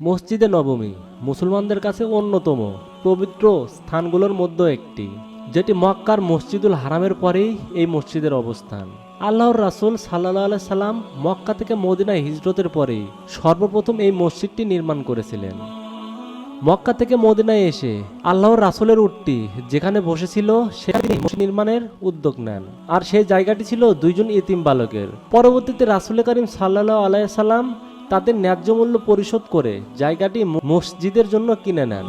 মসজিদে নবমী, মুসলমানদের কাছে অন্যতম পবিত্র স্থানগুলোর মধ্যে একটি, যেটি মক্কার মসজিদুল হারামের পরেই এই মসজিদের অবস্থান। আল্লাহর রাসূল সাল্লাহ সাল্লাম মক্কা থেকে মদিনায় হিজরতের পরেই সর্বপ্রথম এই মসজিদটি নির্মাণ করেছিলেন। মক্কা থেকে মদিনায় এসে আল্লাহর রাসূলের উটটি যেখানে বসেছিল, সেখানে নির্মাণের উদ্যোগ নেন। আর সেই জায়গাটি ছিল দুইজন ইতিম বালকের। পরবর্তীতে রাসুল করিম সাল্লাহ আলাইসাল্লাম তাদের ন্যায্য মূল্য পরিশোধ করে জায়গাটি মসজিদের জন্য কিনে নেন।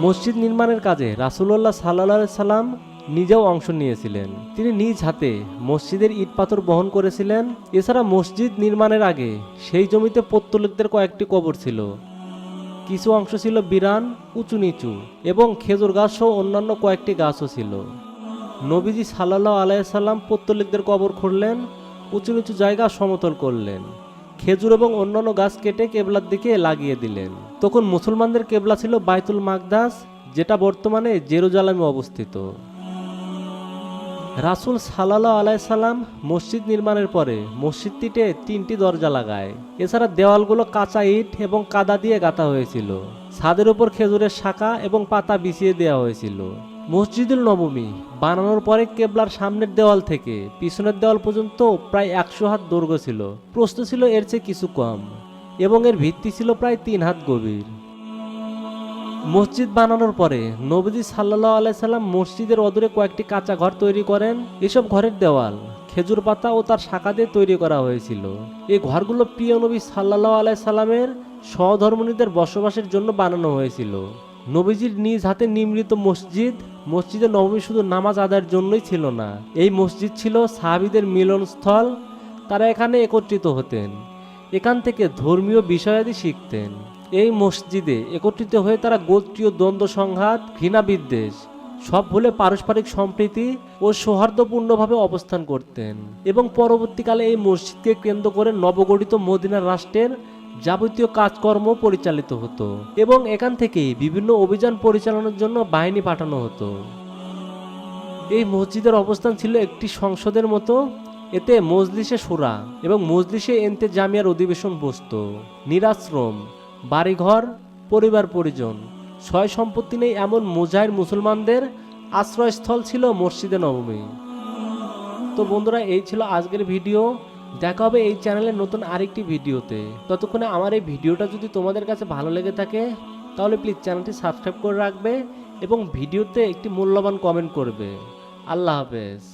মসজিদ নির্মাণের কাজে রাসূলুল্লাহ সাল্লাহ সাল্লাম নিজেও অংশ নিয়েছিলেন। তিনি নিজ হাতে মসজিদের ইট পাথর বহন করেছিলেন। এছাড়া মসজিদ নির্মাণের আগে সেই জমিতে পত্তলিকদের কয়েকটি কবর ছিল। কিছু অংশ ছিল বিরান উঁচু নিচু এবং খেজুর গাছ সহ অন্যান্য কয়েকটি গাছও ছিল। নবীজি সাল্লাহ আলাইসাল্লাম পত্তলিকদের কবর খুঁড়লেন উঁচু নিচু জায়গা সমতল করলেন। খেজুর এবং অন্যান্য গাছ কেটে কেবলার দিকে লাগিয়ে দিলেন। তখন মুসলমানদের কেবলা ছিল বাইতুল মাকদাস, যেটা বর্তমানে জেরুজালামে অবস্থিত। রাসুল সাল্লাহ আলাইসাল্লাম মসজিদ নির্মাণের পরে মসজিদটিতে তিনটি দরজা লাগায়। এছাড়া দেওয়ালগুলো কাঁচা ইট এবং কাদা দিয়ে গাঁথা হয়েছিল। ছাদের উপর খেজুরের শাখা এবং পাতা বিছিয়ে দেওয়া হয়েছিল। মসজিদুল নবমী বানানোর পরে কেবলার সামনের দেওয়াল থেকে পিছনের দেওয়াল পর্যন্ত প্রায় একশো হাত দৈর্ঘ্য ছিল। প্রস্থ ছিল এর চেয়ে কিছু কম এবং এর ভিত্তি ছিল প্রায় তিন হাত গভীর। মসজিদ বানানোর পরে নবীজি সাল্লাহ আলাইসাল্লাম মসজিদের অদূরে কয়েকটি কাঁচা ঘর তৈরি করেন। এসব ঘরের দেওয়াল, খেজুর পাতা ও তার শাখা দিয়ে তৈরি করা হয়েছিল। এই ঘরগুলো প্রিয় নবী সাল্লাহ আলাইসাল্লামের সহধর্মনীদের বসবাসের জন্য বানানো হয়েছিল। নবীজির নিজ হাতে নির্মিত মসজিদ, মসজিদে নবমী শুধু নামাজ আদায়ের জন্যই ছিল না। এই মসজিদ ছিল সাহাবিদের মিলনস্থল। তারা এখানে একত্রিত হতেন, এখান থেকে ধর্মীয় বিষয়াদি শিখতেন। এই মসজিদে একত্রিত হয়ে তারা গোত্রীয় দ্বন্দ্ব সংঘাত, ঘৃণা বিদ্বেষ, সব ভুলে পারস্পরিক সম্প্রীতি ও সৌহার্দ্যপূর্ণভাবে অবস্থান করতেন এবং পরবর্তীকালে এই মসজিদকে কেন্দ্র করে নবগঠিত মদিনার রাষ্ট্রের যাবতীয় কাজকর্ম পরিচালিত হতো এবং এখান থেকেই বিভিন্ন অভিযান পরিচালনার জন্য বাহিনী পাঠানো হতো। এই মসজিদের অবস্থান ছিল একটি সংসদের মতো, এতে মজলিসে সুরা এবং মজলিসে এনতে জামিয়ার অধিবেশন বসত। নিরাশ্রম, বাড়িঘর, পরিবার পরিজন ছয় সম্পত্তি নেই এমন মুজাহির মুসলমানদের আশ্রয়স্থল ছিল মসজিদে নবমী। তো বন্ধুরা, এই ছিল আজকের ভিডিও। দেখা হবে এই চ্যানেলের নতুন আরেকটি ভিডিওতে। ততক্ষণে আমার এই ভিডিওটা যদি তোমাদের কাছে ভালো লেগে থাকে, তাহলে প্লিজ চ্যানেলটি সাবস্ক্রাইব করে রাখবে এবং ভিডিওতে একটি মূল্যবান কমেন্ট করবে। আল্লাহ হাফেজ।